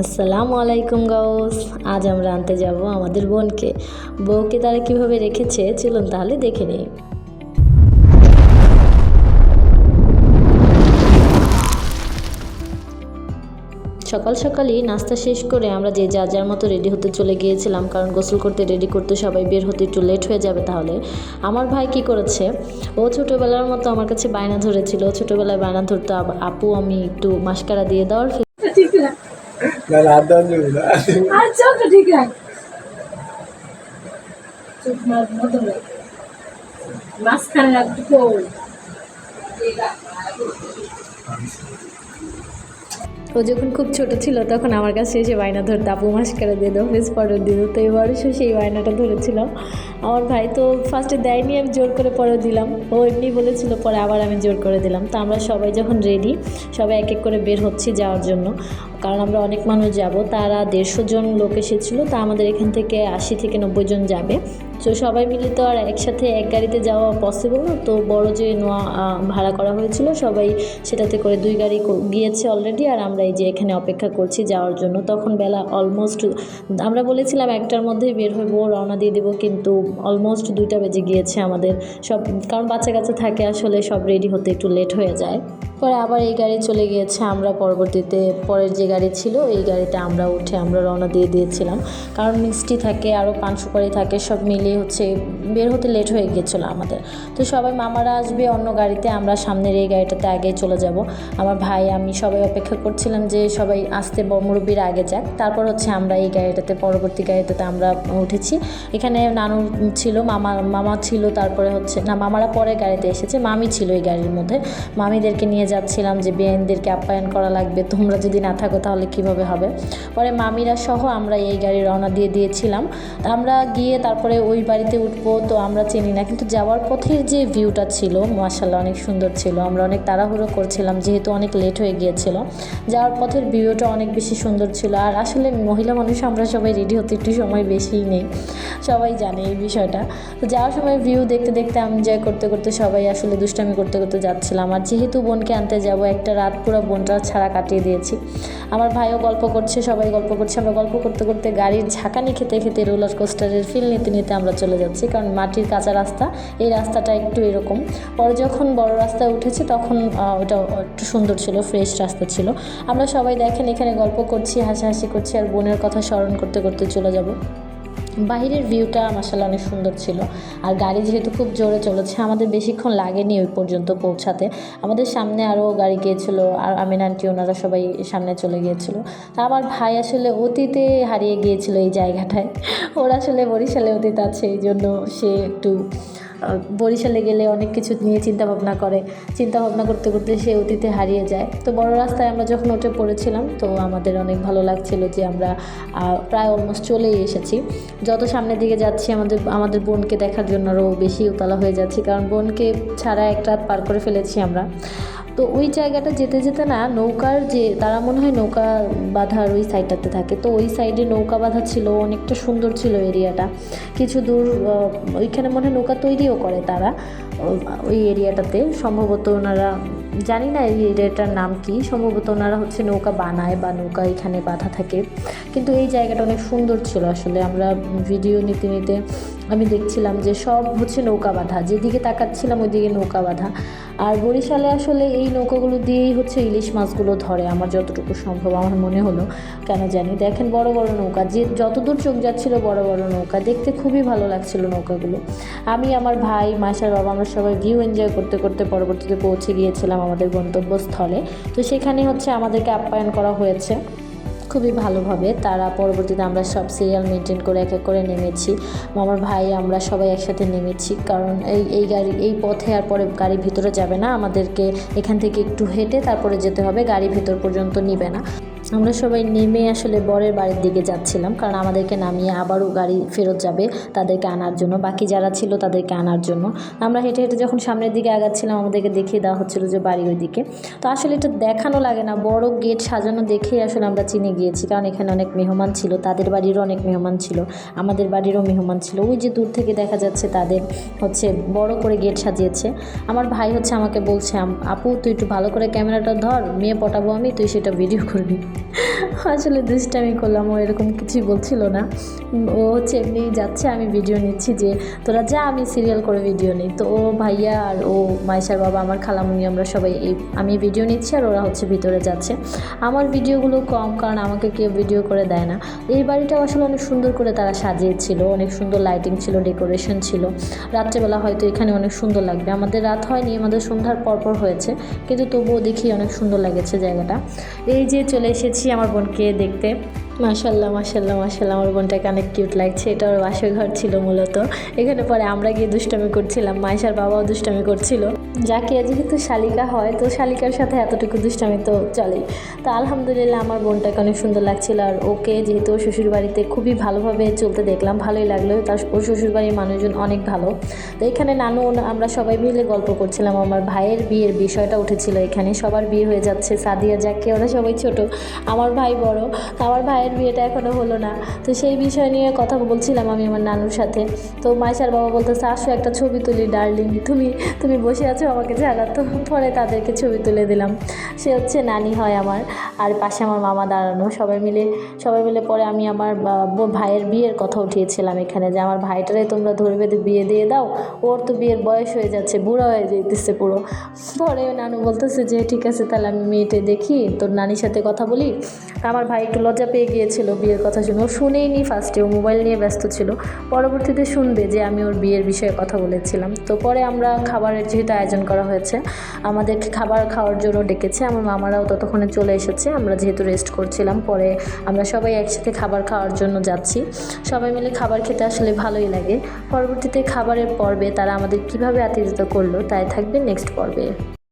আসসালামু আলাইকুম গাউস। আজ আমরা আনতে যাব আমাদের বোনকে। বউকে তারা কীভাবে রেখেছে চলুন তাহলে দেখে নিই। সকাল সকালই নাস্তা শেষ করে আমরা যে যা যার মতো রেডি হতে চলে গিয়েছিলাম, কারণ গোসল করতে রেডি করতে সবাই বের হতে একটু লেট হয়ে যাবে তাহলে। আমার ভাই কি করেছে? ও ছোটোবেলার মতো আমার কাছে বায়না ধরেছিল। ছোটোবেলায় বায়না ধরতো আপু আমি একটু মাস্কারা দিয়ে দেওয়ার না না না হাত না আর চোখ ঠিক রাখ চোখ মার মতো মাঝখানে রাখবি কই ও যখন খুব ছোট ছিল তখন আমার কাছে এসে বায়না ধরতো আপু মাস্কারা দিয়ে দাও ফেস পাউডার দিয়ে তো এবারও সে সেই বায়নাটা ধরেছিল। আমার ভাই তো ফার্স্টে দেয়নি আমি জোর করে পরে দিলাম। ও এমনি বলেছিল পরে আবার আমি জোর করে দিলাম। তো আমরা সবাই যখন রেডি সবাই এক এক করে বের হচ্ছি যাওয়ার জন্য। কারণ আমরা অনেক মানুষ যাব, তারা দেড়শো জন লোক এসেছিল, তা আমাদের এখান থেকে আশি থেকে নব্বই জন যাবে। তো সবাই মিলে তো আর একসাথে এক গাড়িতে যাওয়া পসিবল না, তো বড় যে নোয়া ভাড়া করা হয়েছিল, সবাই সেটাতে করে দুই গাড়ি গিয়েছে অলরেডি আর আমরা এই যে এখানে অপেক্ষা করছি যাওয়ার জন্য। তখন বেলা অলমোস্ট আমরা বলেছিলাম একটার মধ্যেই বের হইবো রওনা দিয়ে দেবো, কিন্তু অলমোস্ট দুইটা বেজে গিয়েছে আমাদের। সব, কারণ বাচ্চা কাচ্চা থাকে আসলে সব রেডি হতে একটু লেট হয়ে যায়। পরে আবার এই গাড়ি চলে গিয়েছে, আমরা পরবর্তীতে পরের যে গাড়ি ছিল, এই গাড়িতে আমরা উঠে আমরা রওনা দিয়ে দিয়েছিলাম। কারণ মিষ্টি থাকে আরও পান সুপারি থাকে, সব মিলিয়ে হচ্ছে বের হতে লেট হয়ে গিয়েছিল আমাদের। তো সবাই মামারা আসবে অন্য গাড়িতে, আমরা সামনের এই গাড়িটাতে আগেই চলে যাব। আমার ভাই, আমি সবাই অপেক্ষা করছিলাম যে সবাই আসতে মুরব্বির আগে যাক। তারপর হচ্ছে আমরা এই গাড়িটাতে, পরবর্তী গাড়িটাতে আমরা উঠেছি। এখানে নানু ছিল, মামা মামা ছিল, তারপরে হচ্ছে, না, মামারা পরে গাড়িতে এসেছে, মামি ছিল এই গাড়ির মধ্যে। মামিদেরকে নিয়ে যাচ্ছিলাম যে, বেআইনদেরকে আপ্যায়ন করা লাগবে, তোমরা যদি না থাকো তাহলে কীভাবে হবে? পরে মামিরা সহ আমরা এই গাড়ি রওনা দিয়ে দিয়েছিলাম। আমরা গিয়ে তারপরে ওই বাড়িতে উঠবো, তো আমরা চিনি না। কিন্তু যাওয়ার পথের যে ভিউটা ছিল মাসাল্লাহ অনেক সুন্দর ছিল। আমরা অনেক তাড়াহুড়ো করছিলাম, যেহেতু অনেক লেট হয়ে গিয়েছিল। যাওয়ার পথের ভিউটা অনেক বেশি সুন্দর ছিল। আর আসলে মহিলা মানুষ আমরা সবাই রেডি হতে একটু সময় বেশিই নেই। সবাই জানে এই বিষয়টা। তো যাওয়ার সময় ভিউ দেখতে দেখতে এনজয় করতে করতে সবাই আসলে দুষ্টামি করতে করতে যাচ্ছিলাম। আর যেহেতু বোনকে আনতে যাব, একটা রাত পুরো বোনটা ছাড়া কাটিয়ে দিয়েছি। আমার ভাইও গল্প করছে, সবাই গল্প করছে। আমরা গল্প করতে করতে গাড়ির ঝাঁকানি খেতে খেতে রোলার কোস্টারের ফিল নিতে নিতে আমরা চলে যাচ্ছি, কারণ মাটির কাঁচা রাস্তা, এই রাস্তাটা একটু এরকম। পরে যখন বড় রাস্তায় উঠেছে তখন ওটা একটু সুন্দর ছিল ফ্রেশ রাস্তা ছিল। আমরা সবাই দেখেন এখানে গল্প করছি, হাসাহাসি করছি, আর বোনের কথা স্মরণ করতে করতে চলে যাব। বাইরের ভিউটা মাসাল্লাহ অনেক সুন্দর ছিল। আর গাড়ি যেহেতু খুব জোরে চলেছে, আমাদের বেশিক্ষণ লাগেনি ওই পর্যন্ত পৌঁছাতে। আমাদের সামনে আরও গাড়ি গিয়েছিল, আর আমিন আন্টি ওনারা সবাই সামনে চলে গিয়েছিল। তা আমার ভাই আসলে অতীতে হারিয়ে গিয়েছিল এই জায়গাটায়। ওরা আসলে বরিশালে অতীত আছে, এই জন্য সে একটু বরিশালে গেলে অনেক কিছু নিয়ে চিন্তা ভাবনা করে। চিন্তা ভাবনা করতে করতে সে অতীতে হারিয়ে যায়। তো বড় রাস্তায় আমরা যখন উঠে পড়েছিলাম, তো আমাদের অনেক ভালো লাগছিল যে আমরা প্রায় অলমোস্ট চলেই এসেছি। যত সামনের দিকে যাচ্ছি, আমাদের আমাদের বোনকে দেখার জন্য আরও বেশি উতলা হয়ে যাচ্ছি। কারণ বোনকে ছাড়া এক রাত পার করে ফেলেছি আমরা। তো ওই জায়গাটা যেতে যেতে না নৌকার যে, তারা মনে হয় নৌকা বাঁধার ওই সাইডটাতে থাকে। তো ওই সাইডে নৌকা বাঁধা ছিল, অনেকটা সুন্দর ছিল এরিয়াটা কিছু দূর ওইখানে মনে হয় নৌকা তৈরিও করে তারা ওই এরিয়াটাতে সম্ভবত ওনারা, জানি না এই এরিয়াটার নাম কি। সম্ভবত ওনারা হচ্ছে নৌকা বানায় বা নৌকা এখানে বাঁধা থাকে। কিন্তু এই জায়গাটা অনেক সুন্দর ছিল আসলে। আমরা ভিডিও নিতে নিতে আমি দেখছিলাম যে সব হচ্ছে নৌকা বাঁধা। যেদিকে তাকাচ্ছিলাম, ওইদিকে নৌকা বাঁধা। আর বরিশালে আসলে এই নৌকাগুলো দিয়েই হচ্ছে ইলিশ মাছগুলো ধরে, আমার যতটুকু সম্ভব আমার মনে হলো। কেন জানি? দেখেন বড় বড় নৌকা, যে যতদূর চোখ যাচ্ছিল বড় বড় নৌকা, দেখতে খুবই ভালো লাগছিল নৌকাগুলো। আমি, আমার ভাই মাসার বাবা, আমরা সবাই ভিউ এনজয় করতে করতে পরবর্তীতে পৌঁছে গিয়েছিলাম আমাদের গন্তব্যস্থলে। তো সেখানে হচ্ছে আমাদেরকে আপ্যায়ন করা হয়েছে। খুবই ভালোভাবে তারা পরবর্তীতে আমরা সব সিরিয়াল মেনটেন করে এক এক করে নেমেছি। আমার ভাই, আমরা সবাই একসাথে নেমেছি। কারণ এই এই গাড়ি, এই পথে আর পরে গাড়ি ভিতরে যাবে না। আমাদেরকে এখান থেকে একটু হেঁটে তারপরে যেতে হবে। গাড়ি ভেতর পর্যন্ত নিবে না। আমরা সবাই নেমে আসলে বরের বাড়ির দিকে যাচ্ছিলাম, কারণ আমাদেরকে নামিয়ে আবারও গাড়ি ফেরত যাবে তাদেরকে আনার জন্য। বাকি যারা ছিল তাদেরকে আনার জন্য। আমরা হেঁটে হেঁটে যখন সামনের দিকে আগাচ্ছিলাম, আমাদেরকে দেখিয়ে দেওয়া হচ্ছিল যে বাড়ি ওই দিকে তো আসলে এটা দেখানো লাগে না, বড় গেট সাজানো দেখেই আসলে আমরা চিনে গিয়েছি, কারণ এখানে অনেক মেহমান ছিল, তাদের বাড়িরও অনেক মেহমান ছিল, আমাদের বাড়িরও মেহমান ছিল। ওই যে দূর থেকে দেখা যাচ্ছে তাদের হচ্ছে বড় করে গেট সাজিয়েছে। আমার ভাই হচ্ছে আমাকে বলছে আপু, তুই একটু ভালো করে ক্যামেরাটা ধর, মেয়ে পটাবো আমি, তুই সেটা ভিডিও করবি। আসলে দুষ্টামি করলাম, ও এরকম কিছুই বলছিল না। ও হচ্ছে এমনি যাচ্ছে, আমি ভিডিও নিচ্ছি যে, তোরা যা, আমি সিরিয়াল করে ভিডিও নিই। তো ও ভাইয়া আর ও মাইশার বাবা, আমার খালামুনি, আমরা সবাই এই, আমি ভিডিও নিচ্ছি আর ওরা হচ্ছে ভিতরে যাচ্ছে। আমার ভিডিওগুলো কম, কারণ আমাকে কেউ ভিডিও করে দেয় না। এই বাড়িটাও আসলে অনেক সুন্দর করে তারা সাজিয়েছিল, অনেক সুন্দর লাইটিং ছিল ডেকোরেশন ছিল। রাত্রেবেলা হয়তো এখানে অনেক সুন্দর লাগবে। আমাদের রাত হয়নি, আমাদের সন্ধ্যার পরপর হয়েছে, কিন্তু তবুও দেখি অনেক সুন্দর লেগেছে জায়গাটা। এই যে চলে এসেছি আমার বোনকে দেখতে মাশাল্লাহ মাশাল্লাহ মাশাল্লাহ, আমার বোনটাকে অনেক কিউট লাগছে। এটা ওর বাসর ঘর ছিল মূলত। এখানে পরে আমরা গিয়ে দুষ্টামি করছিলাম মাইশার বাবাও দুষ্টামি করছিল। যাকে যেহেতু শালিকা হয়, তো শালিকার সাথে এতটুকু দুষ্টামি তো চলেই। তো আলহামদুলিল্লাহ আমার বোনটাকে অনেক সুন্দর লাগছিল, আর ওকে যেহেতু ওর শ্বশুর বাড়িতে খুবই ভালোভাবে চলতে দেখলাম, ভালোই লাগল। তার ওর শ্বশুর বাড়ির মানুষজন অনেক ভালো। তো এখানে নানু, আমরা সবাই মিলে গল্প করছিলাম আমার ভাইয়ের বিয়ের বিষয়টা উঠেছিল এখানে। সবার বিয়ে হয়ে যাচ্ছে, সাদিয়া যাকে ওরা সবাই ছোট, আমার ভাই বড়। তো আমার ভাইয়ের বিয়েটা এখনও হলো না। তো সেই বিষয় নিয়ে কথা বলছিলাম আমি আমার নানুর সাথে। তো মাইশার বাবা বলতেছে, আসো একটা ছবি তুলি ডার্লিং তুমি তুমি বসে আছো আমাকে জানা। তো পরে তাদেরকে ছবি তুলে দিলাম। সে হচ্ছে নানি হয় আমার, আর পাশে আমার মামা দাঁড়ানো। সবাই মিলে সবাই মিলে পরে আমি আমার ভাইয়ের বিয়ের কথা উঠিয়েছিলাম এখানে যে, আমার ভাইটারে তোমরা ধরে বেঁধে বিয়ে দিয়ে দাও। ওর তো বিয়ের বয়স হয়ে যাচ্ছে, বুড়া হয়ে যেতেছে পুরো। পরে নানু বলতেছে যে, ঠিক আছে, তাহলে আমি মেয়েটে দেখি, তোর নানির সাথে কথা বলি। আমার ভাই একটু লজ্জা পেয়ে গিয়েছিল বিয়ের কথা শুনে। ও শুনেইনি ফার্স্টে ও মোবাইল নিয়ে ব্যস্ত ছিল। পরবর্তীতে শুনবে যে আমি ওর বিয়ের বিষয়ে কথা বলেছিলাম। তো পরে আমরা খাবারের যেহেতু আয়োজন করা হয়েছে আমাদেরকে খাবার খাওয়ার জন্য ডেকেছে। আমার মামারাও ততক্ষণে চলে এসেছে। আমরা যেহেতু রেস্ট করছিলাম, পরে আমরা সবাই একসাথে খাবার খাওয়ার জন্য যাচ্ছি। সবাই মিলে খাবার খেতে আসলে ভালোই লাগে। পরবর্তীতে খাবারের পর্বে তারা আমাদের কীভাবে আতিথ্য করল, তাই থাকবে নেক্সট পর্বে।